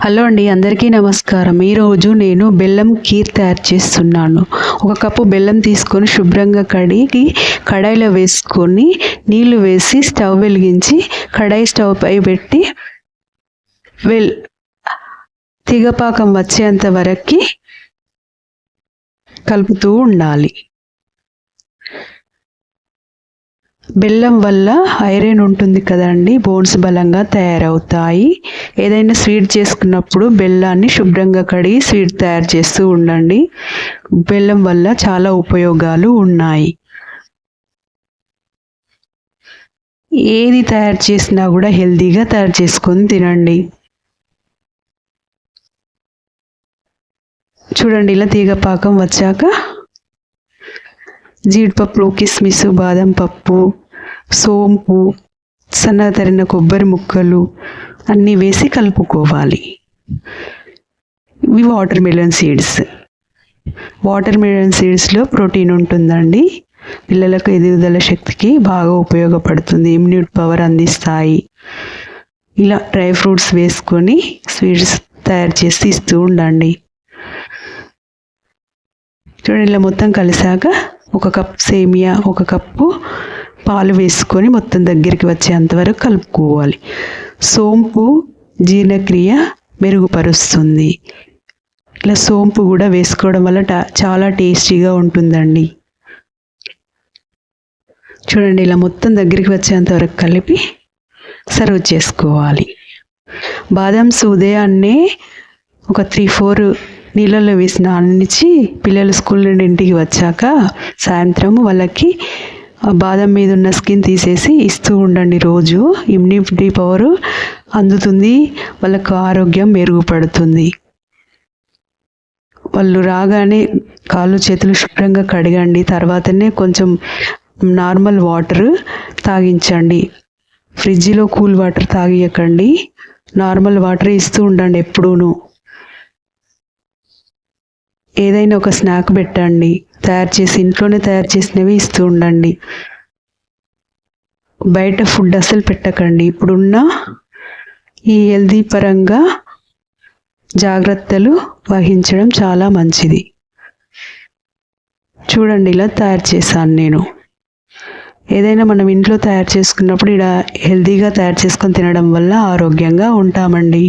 Hello అండి అందరికీ నమస్కారం. ఈరోజు నేను బెల్లం కీర్ తయారు చేస్తున్నాను. ఒక కప్పు బెల్లం తీసుకొని శుభ్రంగా కడిగి కడాయిలో వేసుకొని నీళ్ళు వేసి స్టవ్ వెలిగించి కడాయి స్టవ్ పై పెట్టి వెల్ తిగపాకం వచ్చేంత వరకు కలుపుతూ ఉండాలి. బెల్లం వల్ల ఐరన్ ఉంటుంది కదండి బోన్స్ బలంగా తయారవుతాయి. ఏదైనా స్వీట్ చేసుకున్నప్పుడు బెల్లాన్ని శుభ్రంగా కడిగి స్వీట్ తయారు చేస్తూ ఉండండి. బెల్లం వల్ల చాలా ఉపయోగాలు ఉన్నాయి. ఏది తయారు చేసినా కూడా హెల్తీగా తయారు చేసుకొని తినండి. చూడండి ఇలా తీగ పాకం వచ్చాక జీడిపప్పు కిస్మిస్ బాదం పప్పు సోంపు సన్నతరిన కొబ్బరి ముక్కలు అన్నీ వేసి కలుపుకోవాలి. ఇవి water melon seeds. Water melon సీడ్స్లో ప్రోటీన్ ఉంటుందండి. పిల్లలకు ఎదుగుదల శక్తికి బాగా ఉపయోగపడుతుంది. ఇమ్యూనిటీ పవర్ అందిస్తాయి. ఇలా డ్రై ఫ్రూట్స్ వేసుకొని స్వీట్స్ తయారు చేసి ఇస్తూ ఉండండి. చూడండి ఇలా మొత్తం కలిసాక ఒక కప్ సేమియా ఒక కప్పు పాలు వేసుకొని మొత్తం దగ్గరికి వచ్చేంత వరకు కలుపుకోవాలి. సోంపు జీర్ణక్రియ మెరుగుపరుస్తుంది. ఇట్లా సోంపు కూడా వేసుకోవడం వల్ల చాలా టేస్టీగా ఉంటుందండి. చూడండి ఇలా మొత్తం దగ్గరికి వచ్చేంత వరకు కలిపి సర్వ్ చేసుకోవాలి. బాదామ్స్ ఉదయాన్నే ఒక త్రీ ఫోర్ నీళ్ళల్లో వేసి నాననిచ్చి పిల్లలు స్కూల్ నుండి ఇంటికి వచ్చాక సాయంత్రం వాళ్ళకి బాదం మీద ఉన్న స్కిన్ తీసేసి ఇస్తూ ఉండండి రోజు. ఇమ్యూనిటీ పవర్ అందుతుంది వాళ్ళకు ఆరోగ్యం మెరుగుపడుతుంది. వాళ్ళు రాగానే కాళ్ళు చేతులు శుభ్రంగా కడగండి తర్వాతనే కొంచెం నార్మల్ వాటర్ తాగించండి. ఫ్రిడ్జ్లో కూల్ వాటర్ తాగియకండి నార్మల్ వాటర్ ఇస్తూ ఉండండి ఎప్పుడూను. ఏదైనా ఒక స్నాక్ పెట్టండి. తయారు చేసి ఇంట్లోనే తయారు చేసినవి ఇస్తూ ఉండండి. బయట ఫుడ్ అసలు పెట్టకండి. ఇప్పుడున్న ఈ హెల్దీ పరంగా జాగ్రత్తలు వహించడం చాలా మంచిది. చూడండి ఇలా తయారు చేశాను నేను. ఏదైనా మనం ఇంట్లో తయారు చేసుకున్నప్పుడు ఇలా హెల్దీగా తయారు చేసుకొని తినడం వల్ల ఆరోగ్యంగా ఉంటామండి.